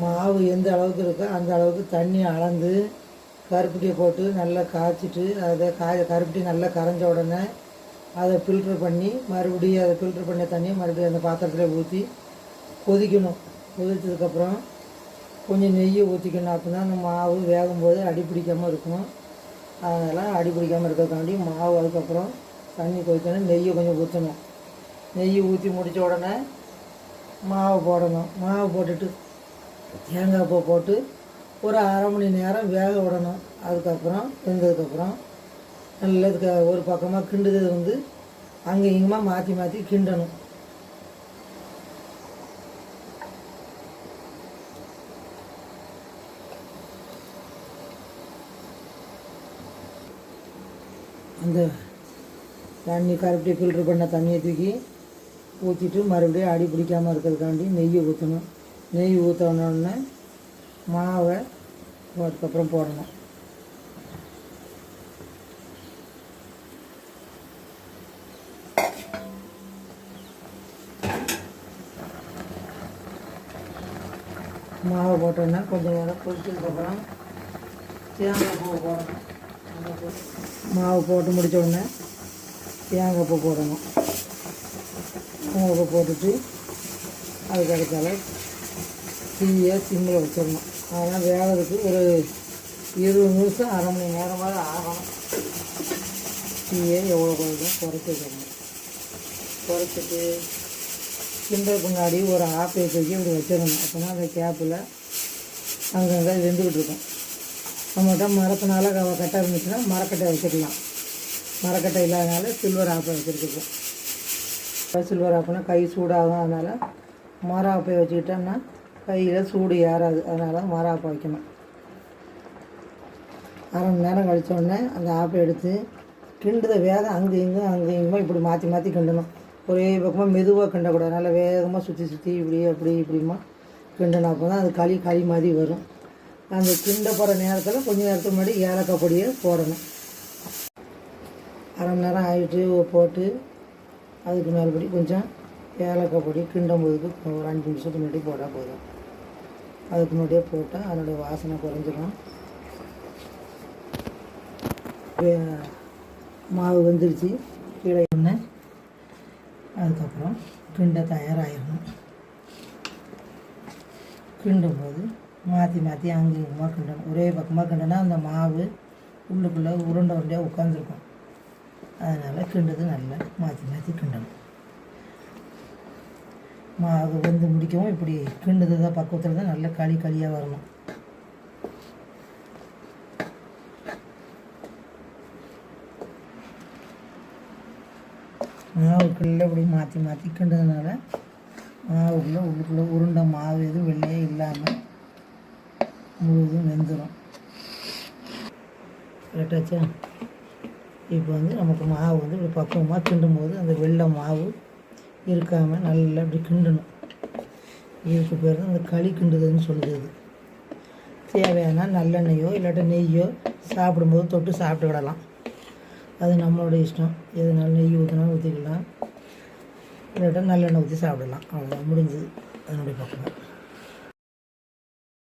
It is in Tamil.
மாவு எந்த அளவுக்கு இருக்கோ அந்த அளவுக்கு தண்ணி அளந்து கருப்பட்டியை போட்டு நல்லா காய்ச்சிட்டு அதை காய கருப்பட்டி நல்லா கரைஞ்ச உடனே அதை ஃபில்ட்ரு பண்ணி மறுபடியும் அதை ஃபில்ட்ரு பண்ண தண்ணியை மறுபடியும் அந்த பாத்திரத்தில் ஊற்றி கொதிக்கணும். கொதித்ததுக்கப்புறம் கொஞ்சம் நெய்யை ஊற்றிக்கணும் அப்போ தான் அந்த மாவு வேகும்போது அடி பிடிக்காமல் இருக்கும். அதனால் அடி பிடிக்காமல் இருக்கிறதுக்காண்டி மாவு அதுக்கப்புறம் தண்ணி கொதிக்கணும் நெய்யை கொஞ்சம் ஊற்றணும் நெய் ஊற்றி முடித்த உடனே மாவு போடணும். மாவு போட்டுட்டு தேங்காய் பூ போட்டு ஒரு அரை மணி நேரம் வேக விடணும். அதுக்கப்புறம் வெந்ததுக்கப்புறம் நல்லதுக்கு ஒரு பக்கமாக கிண்டுறது வந்து அங்கே இங்கேமா மாற்றி மாற்றி கிண்டணும். அந்த தண்ணி கருப்பட்டி ஃபில்ட்ரு பண்ண தண்ணியை தூக்கி ஊற்றிட்டு மறுபடியும் அடி பிடிக்காமல் இருக்கிறதுக்காண்டி நெய் ஊற்றணும் நெய் ஊற்றினோடனே மாவை அதுக்கப்புறம் போடணும். மாவை போட்டோன்னா கொஞ்சம் நேரம் கொதிச்சதுக்கப்புறம் தேங்காய் பூ போடணும். மாவு போட்டு முடித்த உடனே தேங்காய் பூ போடணும். தேங்காய் போட்டுட்டு அதுக்கு அடுத்தால தீயை சிம்மில் வச்சிடணும். அதெல்லாம் வேகிறதுக்கு ஒரு இருபது நிமிஷம் அரை மணி நேரமாக ஆகணும். தீயை எவ்வளோ கொஞ்சம் குறைச்சி வைக்கணும் குறைச்சிட்டு கிண்டல் முன்னாடி ஒரு ஆப்பை தூக்கி இப்படி வச்சிடணும். அப்போனா அந்த கேப்பில் அங்கங்கே வெந்துக்கிட்டு இருக்கும். நம்மகிட்ட மரத்தினால க- கட்டை இருந்துச்சுன்னா மரக்கட்டை வச்சுக்கலாம் மரக்கட்டை இல்லாதனால சில்வர் ஆப்பை வச்சுருக்கோம். சில்வர் ஆப்புனா கை சூடாகும் அதனால் மாறாப்பை வச்சுக்கிட்டோம்னா கையில் சூடு ஏறாது அதனால் மாறாப்பை வைக்கணும் அரை மணி நேரம் கழித்தோடனே அந்த ஆப்பை எடுத்து கிண்டுத வேகம் அங்கே இங்கும் அங்கே இங்கும் இப்படி மாற்றி மாற்றி கிண்டணும். ஒரே பக்கமாக மெதுவாக கிண்டக்கூடாது நல்லா வேகமாக சுற்றி சுற்றி இப்படி அப்படி இப்படிமா கிண்டணும் அப்போ தான் அது களி களி மாதிரி வரும். அந்த கிண்ட போகிற நேரத்தில் கொஞ்சம் நேரத்துக்கு முன்னாடி ஏலக்காய் பொடியை போடணும். அரை மணி நேரம் ஆகிட்டு போட்டு அதுக்கு மேல்படி கொஞ்சம் ஏலக்காய் பொடி கிண்டும் போதுக்கு ஒரு அஞ்சு நிமிஷத்துக்கு முன்னாடி போட்டால் போதும். அதுக்கு முன்னாடியே போட்டால் அதனுடைய வாசனை குறைஞ்சிரும். மாவு வெந்துருச்சு. கீழே எண்ணெய். அதுக்கப்புறம் கிண்ட தயாராகிடணும். கிண்டும் போது மாற்றி மாற்றி அங்கே இங்கேமா கிண்டணும். ஒரே பக்கமாக கிண்டனா அந்த மாவு உள்ளுக்குள்ளே உருண்டை உருண்டையாக உட்காந்துருக்கும் அதனால் கிண்டுறது நல்லா மாற்றி மாற்றி கிண்டணும். மாவு வெந்து முடிக்கவும் இப்படி கிண்டுறது தான் பக்குவத்தில் தான் நல்லா களி களியாக வரணும். மாவுக்குள்ளே இப்படி மாற்றி மாற்றி கிண்டதுனால மாவுக்குள்ளே உள்ளுக்குள்ளே உருண்டை மாவு எதுவும் வெள்ளையே இல்லாமல் முழுதும் வெந்துடும் கரெக்டாச்சா இப்போ வந்து நமக்கு மாவு வந்து இப்படி பக்குவமாக கிண்டும் போது அந்த வெள்ளை மாவு இருக்காமல் நல்லா இப்படி கிண்டணும். இதுக்கு பேர் தான் அந்த களி கிண்டுதுன்னு சொல்லுது தேவையான நல்லெண்ணெயோ இல்லாட்ட நெய்யோ சாப்பிடும்போது தொட்டு சாப்பிட்டு விடலாம். அது நம்மளோட இஷ்டம். எதுனாலும் நெய் ஊற்றினாலும் ஊற்றிக்கலாம் இல்லாட்டா நல்லெண்ணெய் ஊற்றி சாப்பிடலாம். அவ்வளோதான் முடிஞ்சது. அதனுடைய பக்கம்